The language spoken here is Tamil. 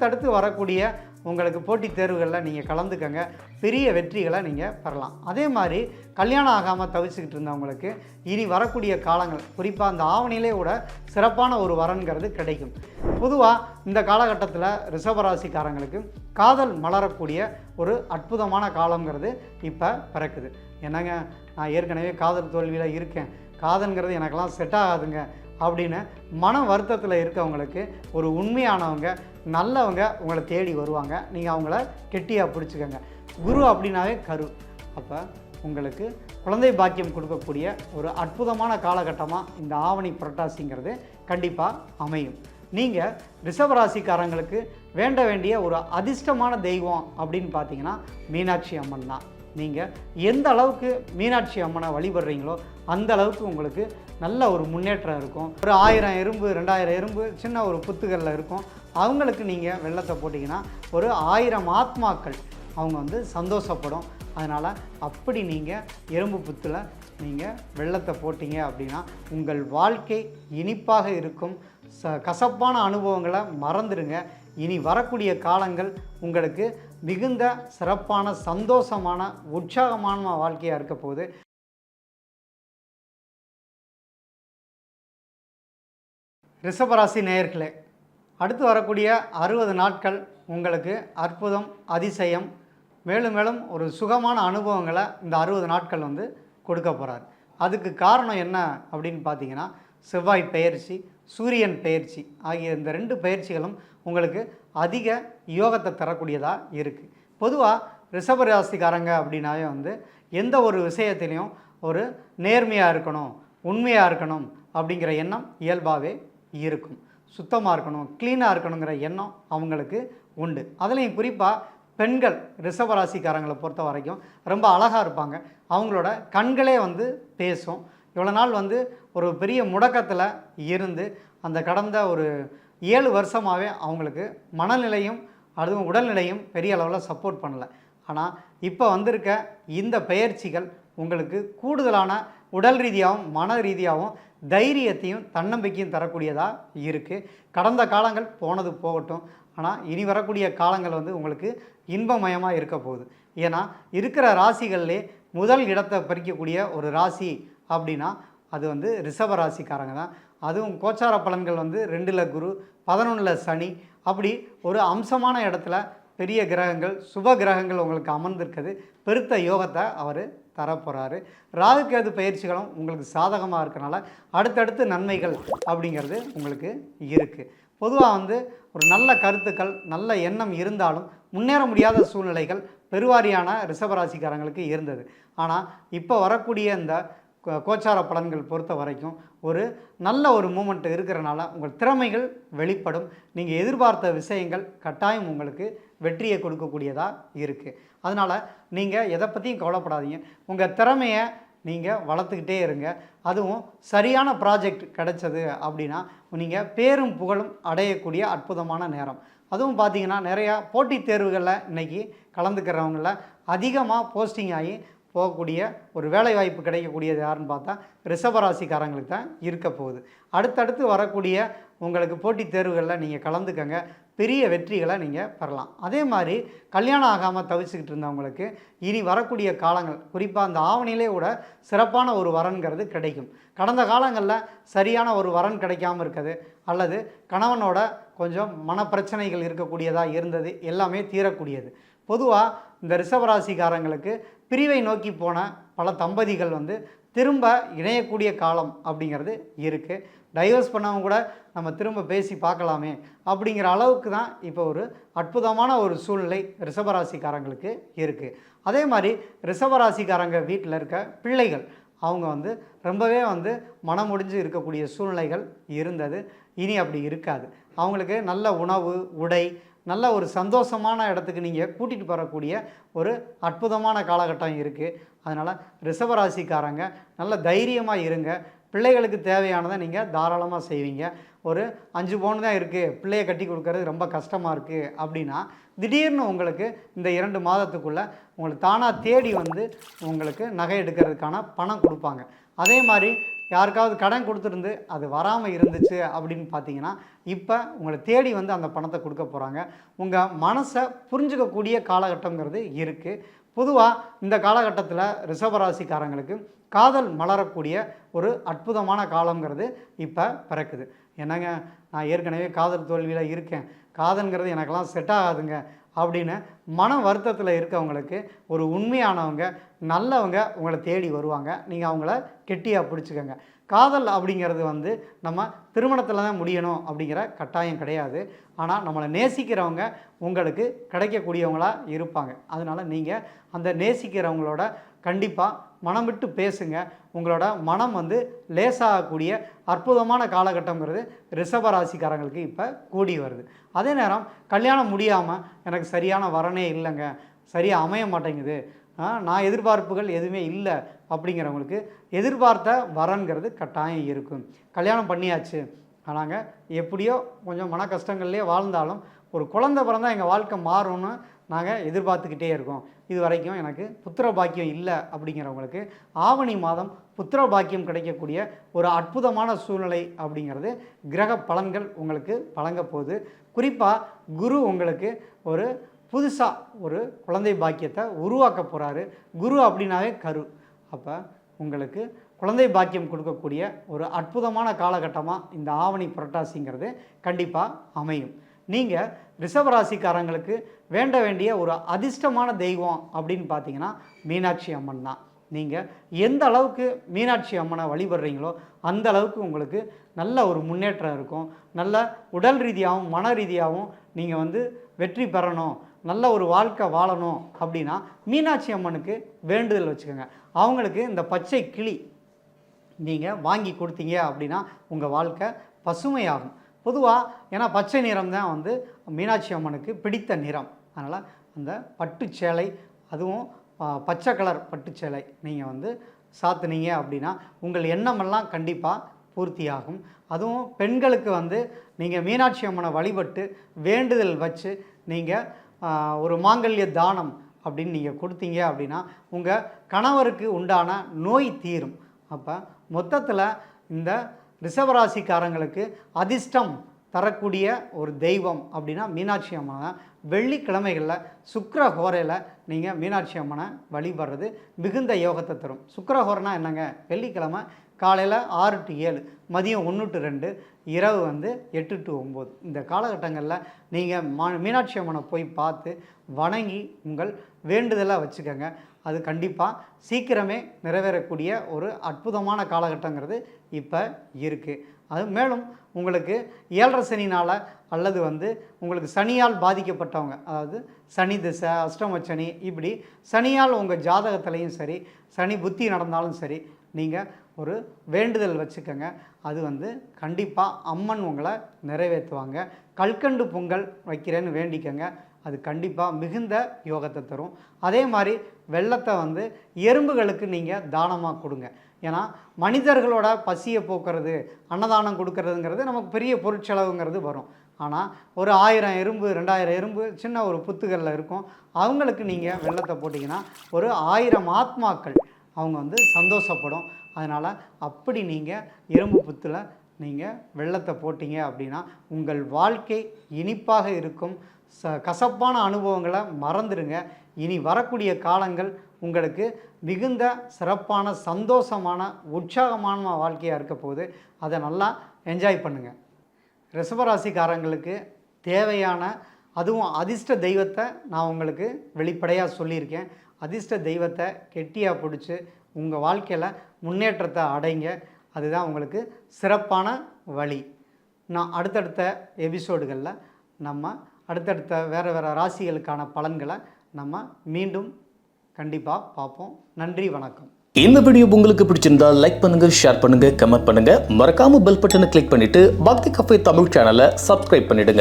அடுத்தடுத்து வரக்கூடிய உங்களுக்கு போட்டித் தேர்வுகளில் நீங்கள் கலந்துக்கங்க. பெரிய வெற்றிகளை நீங்கள் பெறலாம். அதே மாதிரி கல்யாணம் ஆகாமல் தவிச்சுக்கிட்டு இருந்தவங்களுக்கு இனி வரக்கூடிய காலங்கள் குறிப்பாக அந்த ஆவணியிலே கூட சிறப்பான ஒரு வரன்கிறது கிடைக்கும். பொதுவாக இந்த காலகட்டத்தில் ரிஷபராசிக்காரங்களுக்கு காதல் மலரக்கூடிய ஒரு அற்புதமான காலங்கிறது இப்போ பிறக்குது. என்னங்க? நான் ஏற்கனவே காதல் தோல்வியில் இருக்கேன். காதல்ங்கிறது எனக்கெல்லாம் செட் ஆகாதுங்க. அப்படின்னு மன வருத்தத்தில் இருக்கவங்களுக்கு ஒரு உண்மையானவங்க நல்லவங்க உங்களை தேடி வருவாங்க. நீங்கள் அவங்கள கெட்டியாக பிடிச்சிக்கோங்க. குரு அப்படின்னாவே கரு. அப்போ உங்களுக்கு குழந்தை பாக்கியம் கொடுக்கக்கூடிய ஒரு அற்புதமான காலகட்டமாக இந்த ஆவணி புரட்டாசிங்கிறது கண்டிப்பாக அமையும். நீங்கள் ரிஷபராசிக்காரங்களுக்கு வேண்ட வேண்டிய ஒரு அதிர்ஷ்டமான தெய்வம் அப்படின்னு பார்த்தீங்கன்னா மீனாட்சி அம்மன் தான். நீங்கள் எந்த அளவுக்கு மீனாட்சி அம்மனை வழிபடுறீங்களோ அந்த அளவுக்கு உங்களுக்கு நல்ல ஒரு முன்னேற்றம் இருக்கும். ஒரு ஆயிரம் எறும்பு ரெண்டாயிரம் எறும்பு சின்ன ஒரு புத்துகளில் இருக்கும். அவங்களுக்கு நீங்கள் வெள்ளத்தை போட்டிங்கன்னா ஒரு ஆயிரம் ஆத்மாக்கள் அவங்க வந்து சந்தோஷப்படும். அதனால் அப்படி நீங்கள் எறும்பு புத்தில் நீங்கள் வெள்ளத்தை போட்டிங்க அப்படின்னா உங்கள் வாழ்க்கை இனிப்பாக இருக்கும். ச கசப்பான அனுபவங்களை மறந்துடுங்க. இனி வரக்கூடிய காலங்கள் உங்களுக்கு மிகுந்த சிறப்பான சந்தோஷமான உற்சாகமான வாழ்க்கையாக இருக்க போகுது. ரிஷபராசி நேயர்களே அடுத்து வரக்கூடிய அறுபது நாட்கள் உங்களுக்கு அற்புதம் அதிசயம் மேலும் மேலும் ஒரு சுகமான அனுபவங்களை இந்த அறுபது நாட்கள் வந்து கொடுக்க போகிறார் அதுக்கு காரணம் என்ன அப்படின்னு பார்த்தீங்கன்னா செவ்வாய் பயிற்சி சூரியன் பயிற்சி ஆகிய இந்த ரெண்டு பயிற்சிகளும் உங்களுக்கு அதிக யோகத்தை தரக்கூடியதாக இருக்குது பொதுவாக ரிஷபராசிக்காரங்க அப்படின்னாவே வந்து எந்த ஒரு விஷயத்திலையும் ஒரு நேர்மையாக இருக்கணும் உண்மையாக இருக்கணும் அப்படிங்கிற எண்ணம் இயல்பாகவே இருக்கும். சுத்தமாக இருக்கணும் க்ளீனாக இருக்கணுங்கிற எண்ணம் அவங்களுக்கு உண்டு. அதுலேயும் குறிப்பாக பெண்கள் ரிஷபராசிக்காரங்களை பொறுத்த வரைக்கும் ரொம்ப அழகாக இருப்பாங்க. அவங்களோட கண்களே வந்து பேசும். இவ்வளோ நாள் வந்து ஒரு பெரிய முடக்கத்தில் இருந்து அந்த கடந்த ஒரு ஏழு வருஷமாகவே அவங்களுக்கு மனநிலையும் அதுவும் உடல்நிலையும் பெரிய அளவில் சப்போர்ட் பண்ணலை. ஆனால் இப்போ வந்திருக்க இந்த பயிற்சிகள் உங்களுக்கு கூடுதலான உடல் ரீதியாகவும் மன ரீதியாகவும் தைரியத்தையும் தன்னம்பிக்கையும் தரக்கூடியதாக இருக்குது கடந்த காலங்கள் போனது போகட்டும். ஆனால் இனி வரக்கூடிய காலங்கள் வந்து உங்களுக்கு இன்பமயமாக இருக்க போகுது. ஏன்னா இருக்கிற ராசிகள்லே முதல் இடத்தை பறிக்கக்கூடிய ஒரு ராசி அப்படின்னா அது வந்து ரிஷப ராசிக்காரங்க தான். அதுவும் கோச்சார பலன்கள் வந்து ரெண்டில் குரு பதினொன்றில் சனி அப்படி ஒரு அம்சமான இடத்துல பெரிய கிரகங்கள் சுப கிரகங்கள் உங்களுக்கு அமர்ந்திருக்குது. பெருத்த யோகத்தை அவர் தரப்போகிறாரு ராகுகேது பயிற்சிகளும் உங்களுக்கு சாதகமாக இருக்கனால அடுத்தடுத்து நன்மைகள் அப்படிங்கிறது உங்களுக்கு இருக்குது பொதுவாக வந்து ஒரு நல்ல கருத்துக்கள் நல்ல எண்ணம் இருந்தாலும் முன்னேற முடியாத சூழ்நிலைகள் பெருவாரியான ரிஷபராசிக்காரங்களுக்கு இருந்தது. ஆனால் இப்போ வரக்கூடிய இந்த கோச்சார பலன்கள் பொறுத்த வரைக்கும் ஒரு நல்ல ஒரு மூமெண்ட் இருக்கிறனால உங்கள் திறமைகள் வெளிப்படும். நீங்கள் எதிர்பார்த்த விஷயங்கள் கட்டாயம் உங்களுக்கு வெற்றியை கொடுக்கக்கூடியதாக இருக்குது அதனால் நீங்கள் எதை பற்றியும் கவலைப்படாதீங்க. உங்கள் திறமையை நீங்கள் வளர்த்துக்கிட்டே இருங்க. அதுவும் சரியான ப்ராஜெக்ட் கிடைச்சது அப்படின்னா நீங்கள் பேரும் புகழும் அடையக்கூடிய அற்புதமான நேரம். அதுவும் பார்த்தீங்கன்னா நிறையா போட்டித் தேர்வுகளில் இன்றைக்கி கலந்துக்கிறவங்கள அதிகமாக போஸ்டிங் ஆகி போகக்கூடிய ஒரு வேலை வாய்ப்பு கிடைக்கக்கூடியது யாருன்னு பார்த்தா ரிஷபராசிக்காரங்களுக்கு தான் இருக்க போகுது. அடுத்தடுத்து வரக்கூடிய உங்களுக்கு போட்டித் தேர்வுகளில் நீங்கள் கலந்துக்கங்க. பெரிய வெற்றிகளை நீங்கள் பெறலாம். அதே மாதிரி கல்யாணம் ஆகாமல் தவிச்சுக்கிட்டு இருந்தவங்களுக்கு இனி வரக்கூடிய காலங்கள் குறிப்பாக அந்த ஆவணியிலே கூட சிறப்பான ஒரு வரன்கிறது கிடைக்கும். கடந்த காலங்களில் சரியான ஒரு வரன் கிடைக்காம இருக்குது. அல்லது கணவனோட கொஞ்சம் மனப்பிரச்சனைகள் இருக்கக்கூடியதாக இருந்தது. எல்லாமே தீரக்கூடியது. பொதுவாக இந்த ரிஷபராசிக்காரங்களுக்கு பிரிவை நோக்கி போன பல தம்பதிகள் வந்து திரும்ப இணையக்கூடிய காலம் அப்படிங்கிறது இருக்குது டைவர்ஸ் பண்ணவங்க கூட நம்ம திரும்ப பேசி பார்க்கலாமே அப்படிங்கிற அளவுக்கு தான் இப்போ ஒரு அற்புதமான ஒரு சூழ்நிலை ரிஷபராசிக்காரங்களுக்கு இருக்குது அதே மாதிரி ரிஷபராசிக்காரங்க வீட்டில் இருக்க பிள்ளைகள் அவங்க வந்து ரொம்பவே வந்து மனம் முடிஞ்சு இருக்கக்கூடிய சூழ்நிலைகள் இருந்தது. இனி அப்படி இருக்காது. அவங்களுக்கு நல்ல உணவு உடை நல்ல ஒரு சந்தோஷமான இடத்துக்கு நீங்கள் கூட்டிகிட்டு வரக்கூடிய ஒரு அற்புதமான காலகட்டம் இருக்குது அதனால் ரிஷபராசிக்காரங்க நல்ல தைரியமாக இருங்க. பிள்ளைகளுக்கு தேவையானதை நீங்கள் தாராளமாக செய்வீங்க. ஒரு அஞ்சு பவுன் தான் இருக்குது பிள்ளையை கட்டி கொடுக்கறது ரொம்ப கஷ்டமாக இருக்குது அப்படின்னா திடீர்னு உங்களுக்கு இந்த இரண்டு மாதத்துக்குள்ளே உங்களுக்கு தானாக தேடி வந்து உங்களுக்கு நகை எடுக்கிறதுக்கான பணம் கொடுப்பாங்க. அதே மாதிரி யாருக்காவது கடன் கொடுத்துருந்து அது வராமல் இருந்துச்சு அப்படின்னு பார்த்தீங்கன்னா இப்போ உங்களை தேடி வந்து அந்த பணத்தை கொடுக்க போகிறாங்க உங்கள் மனசை புரிஞ்சுக்கக்கூடிய காலகட்டங்கிறது இருக்குது பொதுவாக இந்த காலகட்டத்தில் ரிஷபராசிக்காரங்களுக்கு காதல் மலரக்கூடிய ஒரு அற்புதமான காலங்கிறது இப்போ பிறக்குது. என்னங்க நான் ஏற்கனவே காதல் தோல்வியில் இருக்கேன். காதல்ங்கிறது எனக்கெல்லாம் செட் ஆகாதுங்க. அப்படின்னு மன வருத்தத்தில் இருக்கவங்களுக்கு ஒரு உண்மையானவங்க நல்லவங்க உங்களை தேடி வருவாங்க. நீங்கள் அவங்கள கெட்டியாக பிடிச்சிக்கோங்க. காதல் அப்படிங்கிறது வந்து நம்ம திருமணத்தில் தான் முடியணும் அப்படிங்கிற கட்டாயம் கிடையாது. ஆனால் நம்மளை நேசிக்கிறவங்க உங்களுக்கு கிடைக்கக்கூடியவங்களாக இருப்பாங்க. அதனால் நீங்கள் அந்த நேசிக்கிறவங்களோட கண்டிப்பாக மனம் விட்டு பேசுங்க. உங்களோட மனம் வந்து லேசாகக்கூடிய அற்புதமான காலகட்டங்கிறது ரிஷபராசிக்காரங்களுக்கு இப்போ கூடி வருது. அதே நேரம் கல்யாணம் முடியாமல் எனக்கு சரியான வரனே இல்லைங்க. சரியாக அமைய மாட்டேங்குது. ஆ, நான் எதிர்பார்ப்புகள் எதுவுமே இல்லை அப்படிங்கிறவங்களுக்கு எதிர்பார்த்த வரன்கிறது கட்டாயம் இருக்கும். கல்யாணம் பண்ணியாச்சு. ஆனாங்க எப்படியோ கொஞ்சம் மன கஷ்டங்கள்லேயே வாழ்ந்தாலும் ஒரு குழந்தை பிறந்தால் எங்கள் வாழ்க்கை மாறும்னு நாங்கள் எதிர்பார்த்துக்கிட்டே இருக்கோம். இது வரைக்கும் எனக்கு புத்திர பாக்கியம் இல்லை அப்படிங்கிறவங்களுக்கு ஆவணி மாதம் புத்திர பாக்கியம் கிடைக்கக்கூடிய ஒரு அற்புதமான சூழ்நிலை அப்படிங்கிறது கிரக பலன்கள் உங்களுக்கு வழங்க போகுது. குறிப்பாக குரு உங்களுக்கு ஒரு புதுசாக ஒரு குழந்தை பாக்கியத்தை உருவாக்க போகிறாரு குரு அப்படின்னாவே கரு. அப்போ உங்களுக்கு குழந்தை பாக்கியம் கொடுக்கக்கூடிய ஒரு அற்புதமான காலகட்டமாக இந்த ஆவணி புரட்டாசிங்கிறது கண்டிப்பாக அமையும். நீங்கள் ரிஷபராசிக்காரங்களுக்கு வேண்ட வேண்டிய ஒரு அதிர்ஷ்டமான தெய்வம் அப்படின்னு பார்த்தீங்கன்னா மீனாட்சி அம்மன் தான். நீங்கள் எந்த அளவுக்கு மீனாட்சி அம்மனை வழிபடுறீங்களோ அந்த அளவுக்கு உங்களுக்கு நல்ல ஒரு முன்னேற்றம் இருக்கும். நல்ல உடல் ரீதியாகவும் மன ரீதியாகவும் நீங்கள் வந்து வெற்றி பெறணும். நல்ல ஒரு வாழ்க்கை வாழணும் அப்படின்னா மீனாட்சி அம்மனுக்கு வேண்டுதல் வச்சுக்கோங்க. அவங்களுக்கு இந்த பச்சை கிளி நீங்கள் வாங்கி கொடுத்தீங்க அப்படின்னா உங்கள் வாழ்க்கை பசுமையாகும். பொதுவாக ஏன்னா பச்சை நிறம் தான் வந்து மீனாட்சி அம்மனுக்கு பிடித்த நிறம். அதனால் அந்த பட்டு சேலை அதுவும் பச்சை கலர் பட்டு சேலை நீங்கள் வந்து சாத்துனீங்க அப்படின்னா உங்கள் எண்ணமெல்லாம் கண்டிப்பாக பூர்த்தியாகும். அதுவும் பெண்களுக்கு வந்து நீங்கள் மீனாட்சி அம்மனை வழிபட்டு வேண்டுதல் வச்சு நீங்கள் ஒரு மாங்கல்ய தானம் அப்படின்னு நீங்கள் கொடுத்தீங்க அப்படின்னா உங்கள் கணவருக்கு உண்டான நோய் தீரும். அப்போ மொத்தத்தில் இந்த ரிஷபராசிக்காரங்களுக்கு அதிர்ஷ்டம் தரக்கூடிய ஒரு தெய்வம் அப்படின்னா மீனாட்சி அம்மனை வெள்ளிக்கிழமைகளில் சுக்கர ஹோரையில் நீங்கள் மீனாட்சி அம்மனை வழிபடுறது மிகுந்த யோகத்தை தரும். சுக்கிர ஹோரைனா என்னங்க? வெள்ளிக்கிழமை காலையில் ஆறு டு ஏழு மதியம் ஒன்று டு ரெண்டு இரவு வந்து எட்டு டு ஒம்பது. இந்த காலகட்டங்களில் நீங்கள் மா மீனாட்சி அம்மனை போய் பார்த்து வணங்கி உங்கள் வேண்டுதலாக வச்சுக்கோங்க. அது கண்டிப்பாக சீக்கிரமே நிறைவேறக்கூடிய ஒரு அற்புதமான காலகட்டங்கிறது இப்போ இருக்குது அது மேலும் உங்களுக்கு ஏழரை சனினால் அல்லது வந்து உங்களுக்கு சனியால் பாதிக்கப்பட்டவங்க அதாவது சனி திசை அஷ்டம சனி இப்படி சனியால் உங்கள் ஜாதகத்துலேயும் சரி சனி புத்தி நடந்தாலும் சரி நீங்கள் ஒரு வேண்டுதல் வச்சுக்கோங்க. அது வந்து கண்டிப்பாக அம்மன் உங்களை நிறைவேற்றுவாங்க. கல்கண்டு பொங்கல் வைக்கிறேன்னு வேண்டிக்கோங்க. அது கண்டிப்பாக மிகுந்த யோகத்தை தரும். அதே மாதிரி வெள்ளத்தை வந்து எறும்புகளுக்கு நீங்கள் தானமாக கொடுங்க. ஏன்னா மனிதர்களோட பசியை போக்குறது அன்னதானம் கொடுக்கறதுங்கிறது நமக்கு பெரிய பொருட்செலவுங்கிறது வரும். ஆனால் ஒரு ஆயிரம் எறும்பு ரெண்டாயிரம் எறும்பு சின்ன ஒரு புத்துகளில் இருக்கும். அவங்களுக்கு நீங்கள் வெள்ளத்தை போட்டிங்கன்னா ஒரு ஆயிரம் ஆத்மாக்கள் அவங்க வந்து சந்தோஷப்படும். அதனால் அப்படி நீங்கள் எறும்பு புத்தில் நீங்கள் வெள்ளத்தை போட்டீங்க அப்படின்னா உங்கள் வாழ்க்கை இனிப்பாக இருக்கும். ச கசப்பான அனுபவங்களை மறந்துடுங்க. இனி வரக்கூடிய காலங்கள் உங்களுக்கு மிகுந்த சிறப்பான சந்தோஷமான உற்சாகமான வாழ்க்கையாக இருக்க போகுது. அதை நல்லா என்ஜாய் பண்ணுங்கள் ரிஷபராசிக்காரங்களுக்கு தேவையான அதுவும் அதிர்ஷ்ட தெய்வத்தை நான் உங்களுக்கு வெளிப்படையாக சொல்லியிருக்கேன். அதிர்ஷ்ட தெய்வத்தை கெட்டியாக பிடிச்சி உங்கள் வாழ்க்கையில் முன்னேற்றத்தை அடைங்க. அதுதான் உங்களுக்கு சிறப்பான வழி. நான் அடுத்தடுத்த எபிசோடுகளில் நம்ம அடுத்தடுத்த வேறு வேறு ராசிகளுக்கான பலன்களை நம்ம மீண்டும் கண்டிப்பாக பார்ப்போம். நன்றி வணக்கம். இந்த வீடியோ உங்களுக்கு பிடிச்சிருந்தா லைக் பண்ணுங்க ஷேர் பண்ணுங்க கமெண்ட் பண்ணுங்க. மறக்காம பெல் பட்டனை கிளிக் பண்ணிட்டு பக்தி கஃபே தமிழ் சேனலை சப்ஸ்கிரைப் பண்ணிடுங்க.